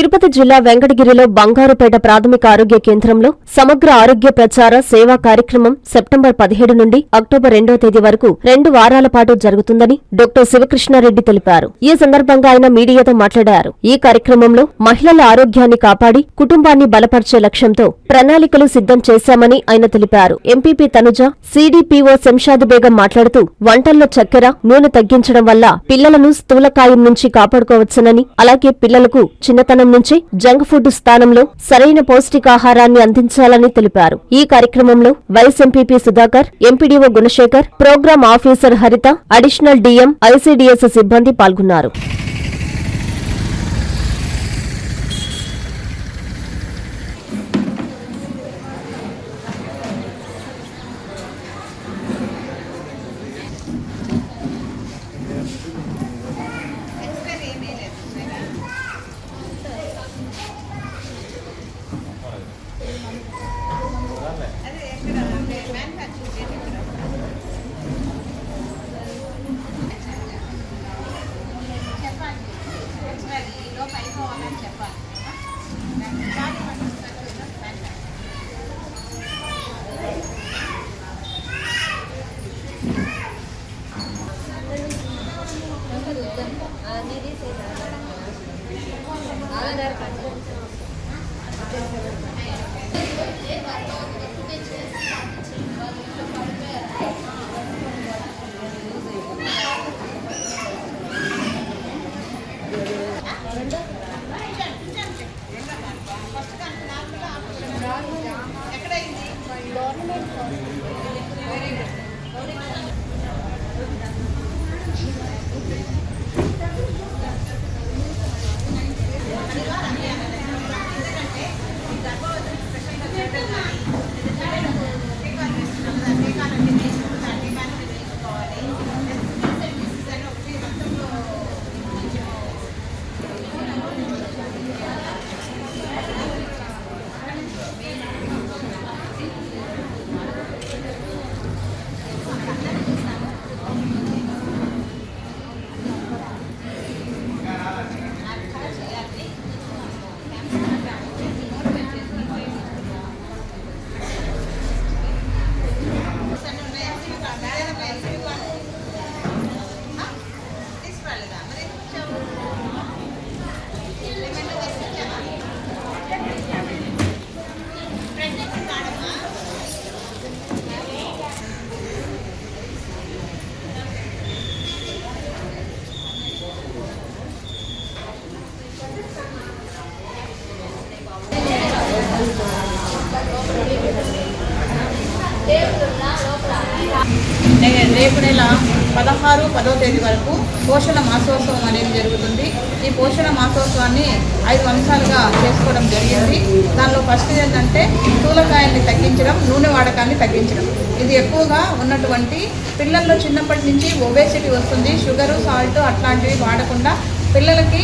తిరుపతి జిల్లా వెంకటగిరిలో బంగారుపేట ప్రాథమిక ఆరోగ్య కేంద్రంలో సమగ్ర ఆరోగ్య ప్రచార సేవా కార్యక్రమం సెప్టెంబర్ పదిహేడు నుండి అక్టోబర్ రెండో తేదీ వరకు రెండు వారాల పాటు జరుగుతుందని డాక్టర్ శివకృష్ణారెడ్డి తెలిపారు. ఈ సందర్భంగా ఆయన మీడియాతో మాట్లాడారు. ఈ కార్యక్రమంలో మహిళల ఆరోగ్యాన్ని కాపాడి కుటుంబాన్ని బలపరిచే లక్ష్యంతో ప్రణాళికలు సిద్ధం చేశామని ఆయన తెలిపారు. ఎంపీపీ తనుజ సీడీపీఓ శంషాద్ బేగం మాట్లాడుతూ వంటల్లో చక్కెర నూనె తగ్గించడం వల్ల పిల్లలను స్థూలకాయం నుంచి కాపాడుకోవచ్చునని అలాగే పిల్లలకు చిన్నతనం నుంచి జంక్ ఫుడ్ స్థానంలో సరైన పౌష్టికాహారాన్ని అందించాలని తెలిపారు. ఈ కార్యక్రమంలో vice MPP Sudhakar MPDO Gunasekhar programme officer Haritha additional DM ICDS సిబ్బంది పాల్గొన్నారు. రేపు నెల పదహారు పదో తేదీ వరకు పోషణ మాసోత్సవం అనేది జరుగుతుంది. ఈ పోషణ మాసోత్సవాన్ని ఐదు అంశాలుగా చేసుకోవడం జరిగింది. దానిలో ఫస్ట్ ఏంటంటే స్థూలకాయాన్ని తగ్గించడం నూనె వాడకాన్ని తగ్గించడం. ఇది ఎక్కువగా ఉన్నటువంటి పిల్లల్లో చిన్నప్పటి నుంచి ఒబేసిటీ వస్తుంది. షుగరు సాల్ట్ అట్లాంటివి వాడకుండా పిల్లలకి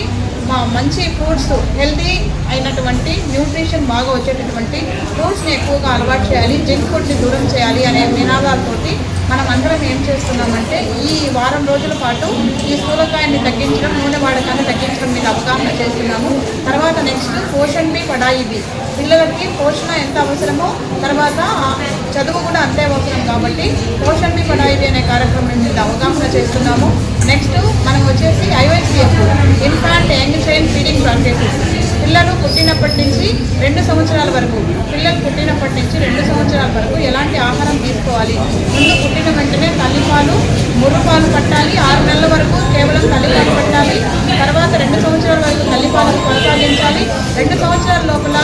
మా మంచి ఫ్రూట్స్ హెల్దీ అయినటువంటి న్యూట్రిషన్ బాగా వచ్చేటటువంటి ఫ్రూట్స్ని ఎక్కువగా అలవాటు చేయాలి జంక్ ఫుడ్ని దూరం చేయాలి అనే నినాదాలతోటి మనం అందరం ఏం చేస్తున్నామంటే ఈ వారం రోజుల పాటు ఈ స్థూలకాయాన్ని తగ్గించడం నూనె వాడకాన్ని తగ్గించడం మీద అవగాహన చేస్తున్నాము. తర్వాత నెక్స్ట్ పోషణ్ బి పడాయి బి. పిల్లలకి పోషణ ఎంత అవసరమో తర్వాత చదువు కూడా అంతే అవసరం కాబట్టి పోషణ్ బి పడాయి బి అనే కార్యక్రమం మీద అవగాహన చేస్తున్నాము. నెక్స్ట్ మనం వచ్చేసి IYCF infant young child feeding process. పిల్లలు పుట్టినప్పటి నుంచి రెండు సంవత్సరాల వరకు పిల్లలు పుట్టినప్పటి నుంచి రెండు సంవత్సరాల వరకు ఎలాంటి ఆహారం తీసుకోవాలి? ముందు పుట్టిన వెంటనే తల్లిపాలు ముర్రుపాలు పట్టాలి ఆరు నెలల వరకు కేవలం తల్లిపాలు పట్టాలి. తర్వాత రెండు సంవత్సరాల వరకు తల్లిపాలను కొనసాగించాలి. రెండు సంవత్సరాల లోపల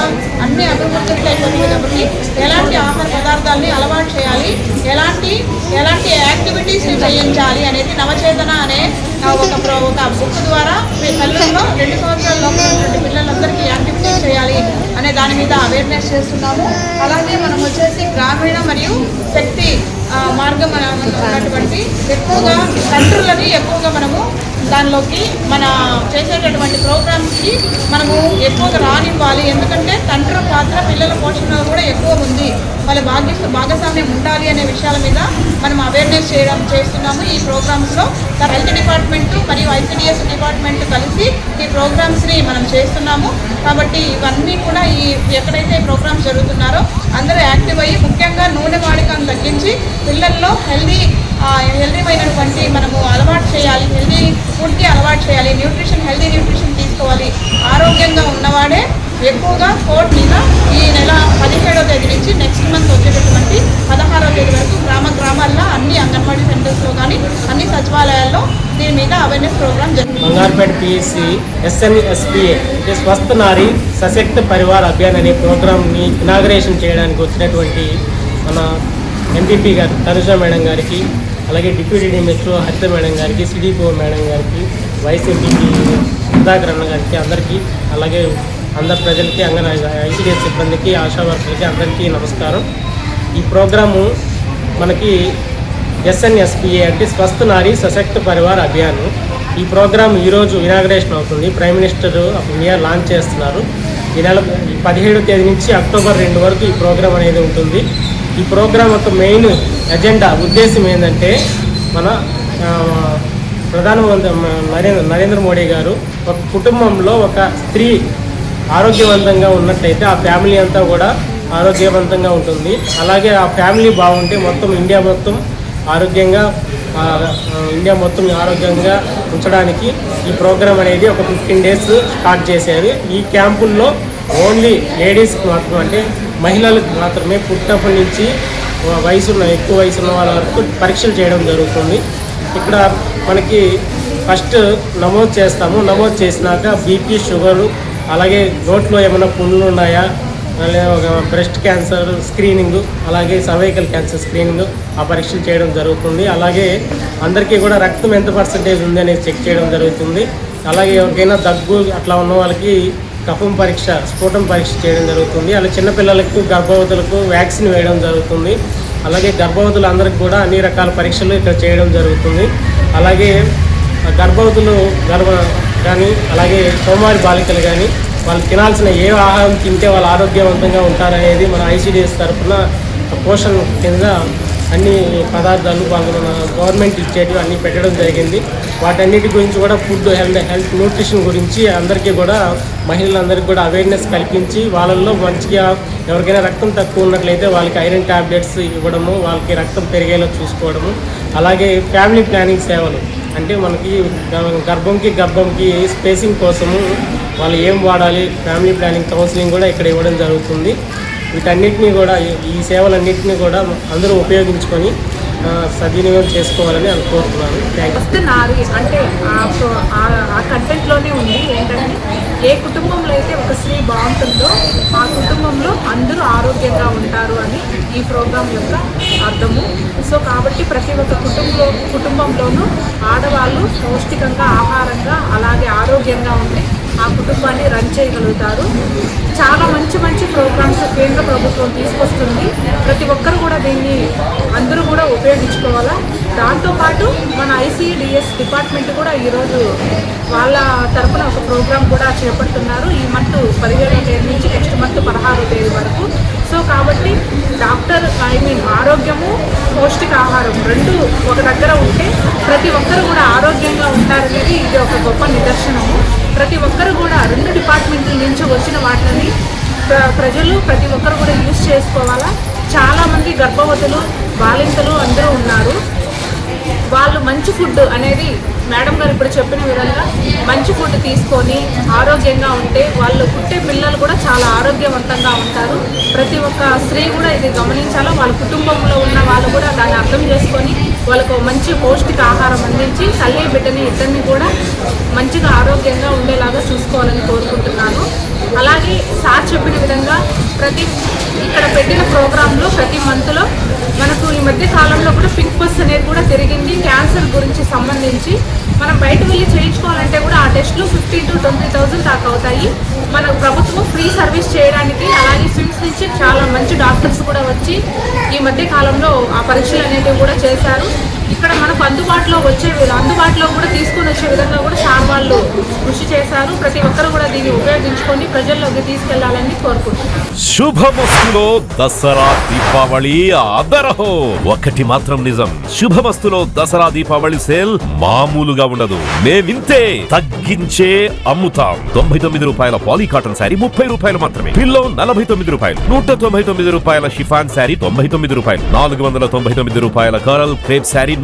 అన్ని అభివృద్ధి అయిపోతుంది కాబట్టి ఎలాంటి ఆహార పదార్థాలని అలవాటు చేయాలి? ఎలాంటి ఎలాంటి చేయించాలి అనేది నవచేతన అనే ఒక ఒక బుక్ ద్వారా మీ తల్లుల్లో రెండు సంవత్సరాల్లో ఉన్నటువంటి పిల్లలందరికీ యాక్టివిటీస్ చేయాలి అనే దాని మీద అవేర్నెస్ చేస్తున్నాము. అలాగే మనం వచ్చేసి గ్రామీణ మరియు శక్తి మార్గం ఉన్నటువంటి ఎక్కువగా తండ్రులని ఎక్కువగా మనము దానిలోకి మన చేసేటటువంటి పిల్లలకి మనము ఎక్కువగా రానివ్వాలి. ఎందుకంటే తండ్రి పాత్ర పిల్లల పోషణలో కూడా ఎక్కువ ఉంది. వాళ్ళ భాగ్య భాగస్వామ్యం ఉండాలి అనే విషయాల మీద మనం అవేర్నెస్ చేయడం చేస్తున్నాము. ఈ ప్రోగ్రామ్స్లో హెల్త్ డిపార్ట్మెంట్ మరియు ఐసీడిఎస్ డిపార్ట్మెంట్ కలిసి ఈ ప్రోగ్రామ్స్ని మనం చేస్తున్నాము. కాబట్టి ఇవన్నీ కూడా ఈ ఎక్కడైతే ప్రోగ్రామ్స్ జరుగుతున్నారో అందరూ యాక్టివ్ అయ్యి ముఖ్యంగా నూనె వాడకాన్ని తగ్గించి పిల్లల్లో హెల్దీ హెల్దీమైనటువంటి మనము అలవాటు చేయాలి హెల్దీ ఫుడ్కి అలవాటు చేయాలి న్యూట్రిషన్ హెల్దీ న్యూట్రిషన్ తీసుకోవాలి. ఆరోగ్యంగా ఉన్నవాడే ఎక్కువగా కోర్ట్ మీద ఈ నెల పదిహేడవ తేదీ నుంచి నెక్స్ట్ మంత్ వచ్చేటటువంటి పదహారవ తేదీ వరకు గ్రామ గ్రామాల్లో అన్ని అంగన్వాడీ సెంటర్స్లో కానీ సచివాలయాల్లో దీని మీద అవేర్నెస్ ప్రోగ్రామ్ జరిగింది బంగారుపేట పిఎస్సి ఎస్ఎన్ఎస్పిఏ అంటే స్వస్థ నారి సశక్త పరివార్ అభియాన్ అనే ప్రోగ్రామ్ని ఇనాగరేషన్ చేయడానికి వచ్చినటువంటి మన ఎంపీపీ గారు తనుజ మేడం గారికి అలాగే డిప్యూటీ డిఎంఎస్ఓ హరిత మేడం గారికి సిడిపో మేడం గారికి వైస్ ఎంపీపీ సుధాకర్ అన్న గారికి అందరికీ అలాగే అందరి ప్రజలకి అంగన ఐసీడీఎస్ సిబ్బందికి ఆశా వర్కర్లకి అందరికీ నమస్కారం. ఈ ప్రోగ్రాము మనకి ఎస్ఎన్ఎస్పిఏ అంటే స్వస్థ నారీ సశక్త పరివార్ అభియాన్. ఈ ప్రోగ్రామ్ ఈరోజు ఇనాగ్రేషన్ అవుతుంది. Prime minister of India launch చేస్తున్నారు. ఈ నెల పదిహేడు తేదీ నుంచి అక్టోబర్ రెండు వరకు ఈ ప్రోగ్రామ్ అనేది ఉంటుంది. ఈ ప్రోగ్రామ్ యొక్క మెయిన్ ఎజెండా ఉద్దేశం ఏంటంటే మన ప్రధానమంత్రి నరేంద్ర నరేంద్ర మోడీ గారు ఒక కుటుంబంలో ఒక స్త్రీ ఆరోగ్యవంతంగా ఉన్నట్టయితే ఆ ఫ్యామిలీ అంతా కూడా ఆరోగ్యవంతంగా ఉంటుంది. అలాగే ఆ ఫ్యామిలీ బాగుంటే మొత్తం ఇండియా మొత్తం ఆరోగ్యంగా ఇండియా మొత్తం ఆరోగ్యంగా ఉంచడానికి ఈ ప్రోగ్రామ్ అనేది ఒక ఫిఫ్టీన్ డేస్ స్టార్ట్ చేశారు ఈ క్యాంపుల్లో ఓన్లీ లేడీస్కి మాత్రం అంటే మహిళలకు మాత్రమే పుట్టినప్పటి నుంచి వయసున్న ఎక్కువ వయసు ఉన్న వాళ్ళ వరకు పరీక్షలు చేయడం జరుగుతుంది. ఇక్కడ మనకి ఫస్ట్ నమోదు చేస్తాము. నమోదు చేసినాక బీపీ షుగరు అలాగే నోట్లో ఏమైనా పుండ్లు ఉన్నాయా? అలాగే ఒక బ్రెస్ట్ క్యాన్సర్ స్క్రీనింగ్ అలాగే సర్వైకల్ క్యాన్సర్ స్క్రీనింగ్ ఆ పరీక్షలు చేయడం జరుగుతుంది. అలాగే అందరికీ కూడా రక్తం ఎంత పర్సంటేజ్ ఉంది అనేది చెక్ చేయడం జరుగుతుంది. అలాగే ఎవరికైనా దగ్గు అట్లా ఉన్న వాళ్ళకి కఫం పరీక్ష స్ఫోటం పరీక్ష చేయడం జరుగుతుంది. అలా చిన్నపిల్లలకు గర్భవతులకు వ్యాక్సిన్ వేయడం జరుగుతుంది. అలాగే గర్భవతులు అందరికి కూడా అన్ని రకాల పరీక్షలు ఇక్కడ చేయడం జరుగుతుంది. అలాగే గర్భవతులు గర్భ కానీ అలాగే సోమారి బాలికలు కానీ వాళ్ళు తినాల్సిన ఏ ఆహారం తింటే వాళ్ళు ఆరోగ్యవంతంగా ఉంటారనేది మన ఐసీడీఎస్ తరఫున పోషణ కింద అన్ని పదార్థాలు వాళ్ళు మన గవర్నమెంట్ ఇచ్చేటివి అన్నీ పెట్టడం జరిగింది. వాటన్నిటి గురించి కూడా ఫుడ్ హెల్త్ హెల్త్ న్యూట్రిషన్ గురించి అందరికీ కూడా మహిళలందరికీ కూడా అవేర్నెస్ కల్పించి వాళ్ళల్లో మంచిగా ఎవరికైనా రక్తం తక్కువ ఉన్నట్లయితే వాళ్ళకి ఐరన్ ట్యాబ్లెట్స్ ఇవ్వడము వాళ్ళకి రక్తం పెరిగేలా చూసుకోవడము. అలాగే ఫ్యామిలీ ప్లానింగ్ సేవలు. అంటే మనకి గ- గర్భంకి గర్భంకి స్పేసింగ్ కోసము వాళ్ళు ఏం వాడాలి ఫ్యామిలీ ప్లానింగ్ కౌన్సిలింగ్ కూడా ఇక్కడ ఇవ్వడం జరుగుతుంది. వీటన్నిటిని కూడా ఈ- సేవలన్నింటినీ కూడా అందరూ ఉపయోగించుకొని సద్వినియోగం చేసుకోవాలని అనుకుంటున్నాను థ్యాంక్ యూ అంటే ఆ ఆ- ఆ కంటెంట్లోనే ఉంది. ఏంటంటే ఏ కుటుంబంలో అయితే ఒక స్త్రీ బాగుంటుందో ఆ కుటుంబంలో అందరూ ఆరోగ్యంగా ఉంటారు అని ఈ ప్రోగ్రాం యొక్క అర్థము. సో కాబట్టి ప్రతి ఒక్క కుటుంబంలో కుటుంబంలోనూ ఆడవాళ్ళు పౌష్టికంగా ఆహారంగా అలాగే ఆరోగ్యంగా ఉండి ఆ కుటుంబాన్ని రన్ చేయగలుగుతారు. చాలా మంచి మంచి ప్రోగ్రామ్స్ కేంద్ర ప్రభుత్వం తీసుకొస్తుంది. ప్రతి ఒక్కరు కూడా దీన్ని అందరూ కూడా ఉపయోగించుకోవాలా? దాంతోపాటు మన ఐసీడిఎస్ డిపార్ట్మెంట్ కూడా ఈరోజు వాళ్ళ తరఫున ఒక ప్రోగ్రామ్ కూడా చేపడుతున్నారు. ఈ మంత్ పదిహేడవ తేదీ నుంచి నెక్స్ట్ మంత్ పదహారవ తేదీ వరకు. సో కాబట్టి డాక్టర్ ఐ మీన్ ఆరోగ్యము పౌష్టికాహారం రెండు ఒక దగ్గర ఉంటే ప్రతి ఒక్కరు కూడా ఆరోగ్యంగా ఉంటారనేది ఇది ఒక గొప్ప నిదర్శనము. ప్రతి ఒక్కరు కూడా రెండు డిపార్ట్మెంట్ల నుంచి వచ్చిన వాటిని ప్ర- ప్రజలు ప్రతి ఒక్కరు కూడా యూజ్ చేసుకోవాలా? చాలామంది గర్భవతులు బాలింతలు అందరూ ఉన్నారు. వాళ్ళు మంచి ఫుడ్ అనేది మేడం గారు ఇప్పుడు చెప్పిన విధంగా మంచి ఫుడ్ తీసుకొని ఆరోగ్యంగా ఉంటే వాళ్ళు పుట్టే పిల్లలు కూడా చాలా ఆరోగ్యవంతంగా ఉంటారు. ప్రతి ఒక్క స్త్రీ కూడా ఇది గమనించాలో? వాళ్ళ కుటుంబంలో ఉన్న వాళ్ళు కూడా దాన్ని అర్థం చేసుకొని వాళ్ళకు మంచి పౌష్టిక ఆహారం అందించి తల్లి బిడ్డని ఇద్దరిని కూడా మంచిగా ఆరోగ్యంగా ఉండేలాగా చూసుకోవాలని కోరుకుంటున్నాను. అలాగే సార్ చెప్పిన విధంగా ప్రతి ఇక్కడ పెట్టిన ప్రోగ్రాంలో ప్రతి మంత్లో మనకు ఈ మధ్య కాలంలో కూడా పింక్ బస్ అనేది కూడా తిరిగింది. క్యాన్సర్ గురించి సంబంధించి మనం బయట వెళ్ళి చేయించుకోవాలంటే కూడా ఆ టెస్ట్లు ఫిఫ్టీన్ టు ట్వంటీ థౌజండ్ దాకా అవుతాయి. మన ప్రభుత్వం ఫ్రీ సర్వీస్ చేయడానికి అలాగే స్విమ్స్ నుంచి చాలా మంచి డాక్టర్స్ కూడా వచ్చి ఈ మధ్య కాలంలో ఆ పరీక్షలు అనేటివి కూడా చేశారు. ఇక్కడ మనకు అందుబాటులో వచ్చే అందుబాటులో కూడా తీసుకొని వచ్చే విధంగా కూడా చాలా వాళ్ళు కృషి చేశారు. ప్రతి ఒక్కరు కూడా దీన్ని ఉపయోగించుకొని ప్రజల్లోకి తీసుకెళ్ళాలని కోరుకుంటున్నాను శుభమస్తులో దసరా దీపావళి అదరహో ఒకటి మాత్రం నిజం. శుభమస్తులో దసరా దీపావళి సేల్ మామూలుగా ఉండదు. మేమింతే తగ్గించే అమ్ముతాం. తొంభై తొమ్మిది రూపాయల పాలీ కాటన్ శారీ ముప్పై రూపాయలు మాత్రమే. పిల్లో నలభై తొమ్మిది రూపాయలు. నూట తొంభై తొమ్మిది రూపాయల షిఫాన్ శారీ తొంభై తొమ్మిది రూపాయలు. నాలుగు వందల తొంభై తొమ్మిది రూపాయల కరల్ క్రేప్ శారీ